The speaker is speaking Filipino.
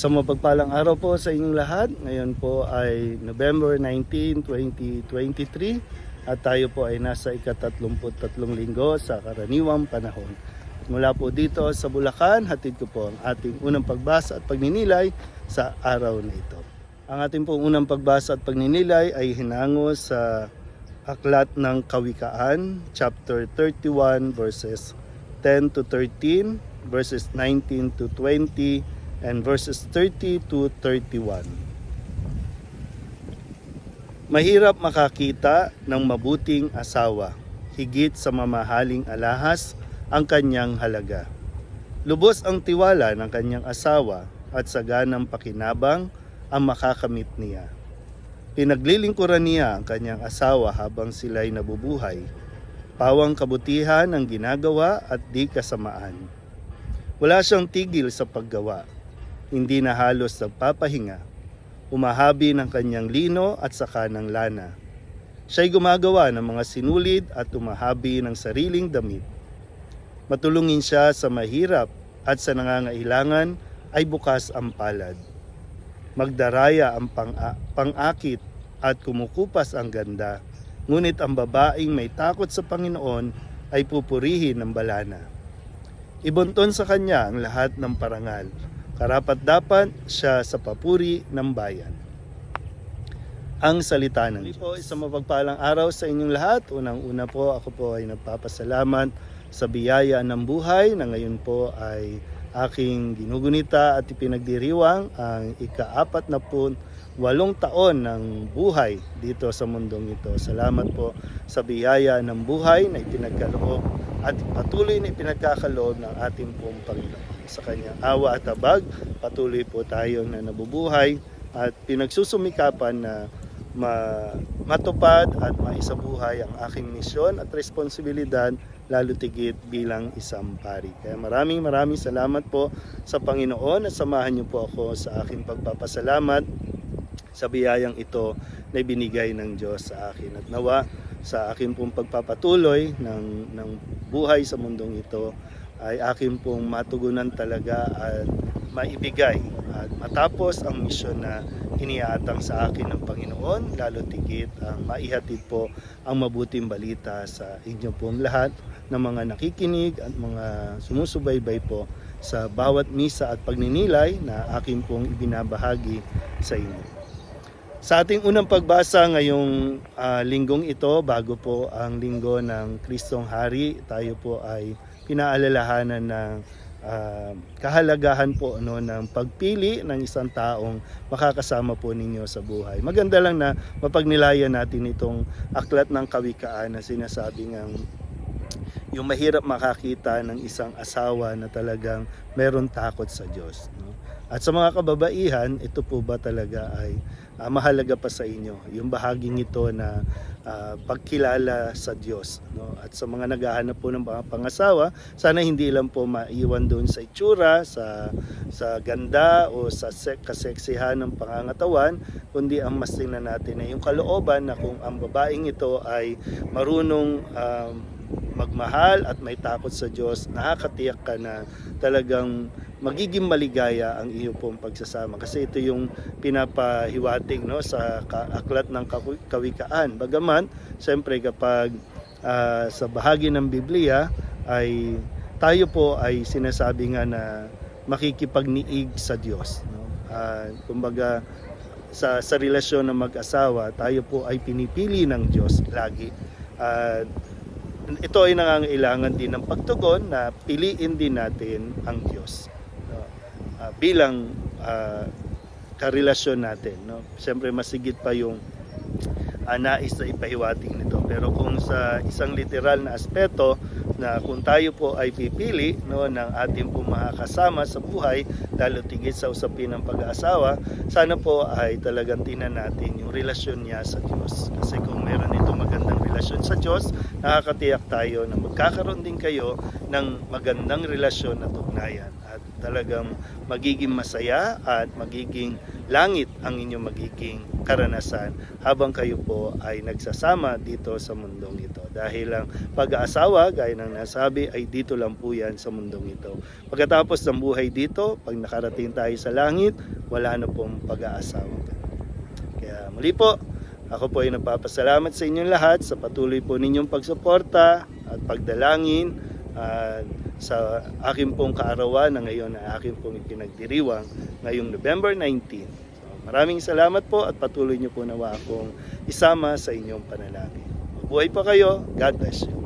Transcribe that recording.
Sa mapagpalang araw po sa inyong lahat. Ngayon po ay November 19, 2023 at tayo po ay nasa ikatatlumput-tatlong linggo sa karaniwang panahon. At mula po dito sa Bulacan, hatid ko po ang ating unang pagbasa at pagninilay sa araw na ito. Ang ating pong unang pagbasa at pagninilay ay hinango sa Aklat ng Kawikaan, chapter 31 verses 10 to 13, verses 19 to 20, and verses 30 to 31. Mahirap makakita ng mabuting asawa, higit sa mamahaling alahas ang kanyang halaga. Lubos ang tiwala ng kanyang asawa at saganang pakinabang ang makakamit niya. Pinaglilingkuran niya ang kanyang asawa habang sila'y nabubuhay. Pawang kabutihan ang ginagawa at di kasamaan. Wala siyang tigil sa paggawa. Hindi na halos nagpapahinga. Umahabi ng kanyang lino at saka ng lana. Siya'y gumagawa ng mga sinulid at umahabi ng sariling damit. Matulungin siya sa mahirap at sa nangangailangan ay bukas ang palad. Magdaraya ang pang pangakit at kumukupas ang ganda. Ngunit ang babaeng may takot sa Panginoon ay pupurihin ng balana. Ibunton sa kanya ang lahat ng parangal. Karapat dapat siya sa papuri ng bayan. Ang salita ng Diyos. po, isang mapagpalang araw sa inyong lahat. Unang-una po, ako po ay nagpapasalamat sa biyaya ng buhay na ngayon po ay aking ginugunita at ipinagdiriwang ang ika-apat na po walong taon ng buhay dito sa mundong ito. Salamat po sa biyaya ng buhay na ipinagkaloob at patuloy na ipinagkakaloob ng ating pong Panginoon. Sa kanyang awa at abag, patuloy po tayo na nabubuhay at pinagsusumikapan na ma- matupad at maisabuhay ang aking misyon at responsibilidad lalo tigit bilang isang pari. Kaya maraming maraming salamat po sa Panginoon at samahan niyo po ako sa aking pagpapasalamat sa biyayang ito na binigay ng Diyos sa akin. At nawa sa akin pong pagpapatuloy ng, ng buhay sa mundong ito ay akin pong matugunan talaga at maibigay at matapos ang misyon na iniatang sa akin ng Panginoon, lalo tigit ang maihatid po ang mabuting balita sa inyo pong lahat ng mga nakikinig at mga sumusubaybay po sa bawat misa at pagninilay na akin pong ibinabahagi sa inyo. Sa ating unang pagbasa ngayong ah, linggong ito, bago po ang linggo ng Kristong Hari, tayo po ay pinaalalahanan ng ah, kahalagahan po no, ng pagpili ng isang taong makakasama po ninyo sa buhay. Maganda lang na mapagnilayan natin itong aklat ng kawikaan na sinasabi ng yung mahirap makakita ng isang asawa na talagang meron takot sa Diyos. No? At sa mga kababaihan, ito po ba talaga ay ah, mahalaga pa sa inyo? Yung bahaging ito na ah, pagkilala sa Diyos. No? At sa mga naghahanap po ng mga pangasawa, sana hindi lang po maiwan doon sa itsura, sa, sa ganda o sa sek kaseksihan ng pangangatawan, kundi ang mas tingnan natin ay yung kalooban na kung ang babaeng ito ay marunong um, magmahal at may takot sa Diyos, nakakatiyak ka na talagang magiging maligaya ang iyo pong pagsasama. Kasi ito yung pinapahiwatig no, sa aklat ng kawi- kawikaan. Bagaman, siyempre kapag ah, sa bahagi ng Biblia ay tayo po ay sinasabi nga na makikipagniig sa Diyos. No? Ah, kumbaga, sa, sa relasyon ng mag-asawa, tayo po ay pinipili ng Diyos lagi. At ito ay nangangailangan din ng pagtugon na piliin din natin ang Diyos no? Ah, bilang ah, karelasyon natin. No? Siyempre masigit pa yung ah, nais na ipahiwatig nito. Pero kung sa isang literal na aspeto na kung tayo po ay pipili no, ng ating po sa buhay, lalo tigit sa usapin ng pag-aasawa, sana po ay talagang tinan natin yung relasyon niya sa Diyos. Kasi kung meron ito magandang relasyon sa Diyos, nakakatiyak tayo na magkakaroon din kayo ng magandang relasyon at ugnayan. At talagang magiging masaya at magiging langit ang inyong magiging karanasan habang kayo po ay nagsasama dito sa mundong ito. Dahil ang pag-aasawa, gaya ng nasabi, ay dito lang po yan sa mundong ito. Pagkatapos ng buhay dito, pag nakarating tayo sa langit, wala na pong pag-aasawa. Kaya muli po, ako po ay nagpapasalamat sa inyong lahat sa patuloy po ninyong pagsuporta at pagdalangin at sa akin pong kaarawan na ngayon na akin pong ipinagdiriwang ngayong November 19. So, maraming salamat po at patuloy niyo po nawa akong isama sa inyong panalangin. Mabuhay pa kayo. God bless you.